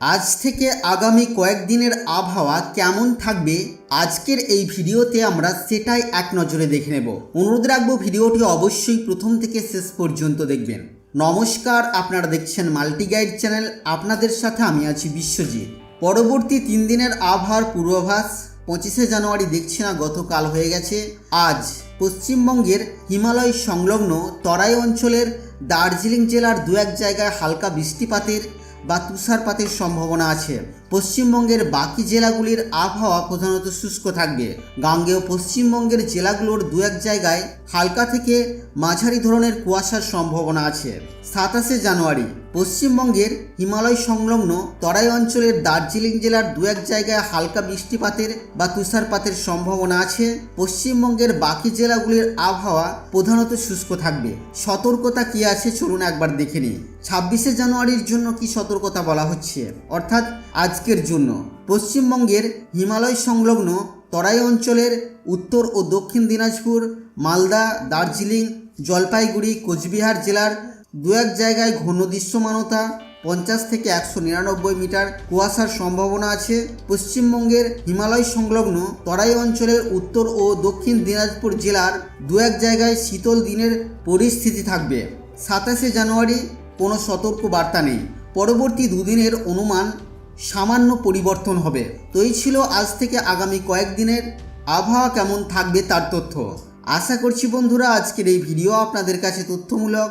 আজ থেকে আগামী কয়েকদিনের আবহাওয়া কেমন থাকবে? আজকের এই ভিডিওতে আমরা সেটাই এক নজরে দেখে নেব। অনুরোধ রাখব ভিডিওটি অবশ্যই প্রথম থেকে শেষ পর্যন্ত দেখবেন। নমস্কার, আপনারা দেখছেন মাল্টি গাইড চ্যানেল। আপনাদের সাথে আমি আছি বিশ্বজিৎ। পরবর্তী তিন দিনের আবহাওয়ার পূর্বাভাস, পঁচিশে জানুয়ারি দেখছি না, গতকাল হয়ে গেছে। আজ পশ্চিমবঙ্গের হিমালয় সংলগ্ন তরাই অঞ্চলের দার্জিলিং জেলার দু এক জায়গায় হালকা বৃষ্টিপাতের বা তুষারপাতের সম্ভাবনা আছে। পশ্চিমবঙ্গের বাকি জেলাগুলির আবহাওয়া প্রধানত শুষ্ক থাকবে। গাঙ্গেয় পশ্চিমবঙ্গের জেলাগুলোর দু এক জায়গায় হালকা থেকে মাঝারি ধরনের কুয়াশার সম্ভাবনা আছে। সাতাশে জানুয়ারি পশ্চিমবঙ্গের হিমালয় সংলগ্ন তরাই অঞ্চলের দার্জিলিং জেলার দু এক জায়গায় হালকা বৃষ্টিপাতের বা তুষারপাতের সম্ভাবনা আছে। পশ্চিমবঙ্গের বাকি জেলাগুলির আবহাওয়া প্রধানত শুষ্ক থাকবে। সতর্কতা কি আছে চলুন একবার দেখে নিই। ছাব্বিশে জানুয়ারির জন্য কি সতর্কতা বলা হচ্ছে? অর্থাৎ আজকের জন্য। পশ্চিমবঙ্গের হিমালয় সংলগ্ন তরাই অঞ্চলের উত্তর ও দক্ষিণ দিনাজপুর, মালদা, দার্জিলিং, জলপাইগুড়ি, কোচবিহার জেলার দু এক জায়গায় ঘন দৃশ্যমানতা, পঞ্চাশ থেকে একশো নিরানব্বই মিটার কুয়াশার সম্ভাবনা আছে। পশ্চিমবঙ্গের হিমালয় সংলগ্ন তরাই অঞ্চলের উত্তর ও দক্ষিণ দিনাজপুর জেলার দু এক জায়গায় শীতল দিনের পরিস্থিতি থাকবে। সাতাশে জানুয়ারি কোনো সতর্ক বার্তা নেই। পরবর্তী দুদিনের অনুমান সামান্য পরিবর্তন হবে। তো এই ছিল আজ থেকে আগামী কয়েকদিনের আবহাওয়া কেমন থাকবে তার তথ্য। আশা করছি বন্ধুরা, আজকের এই ভিডিও আপনাদের কাছে তথ্যমূলক।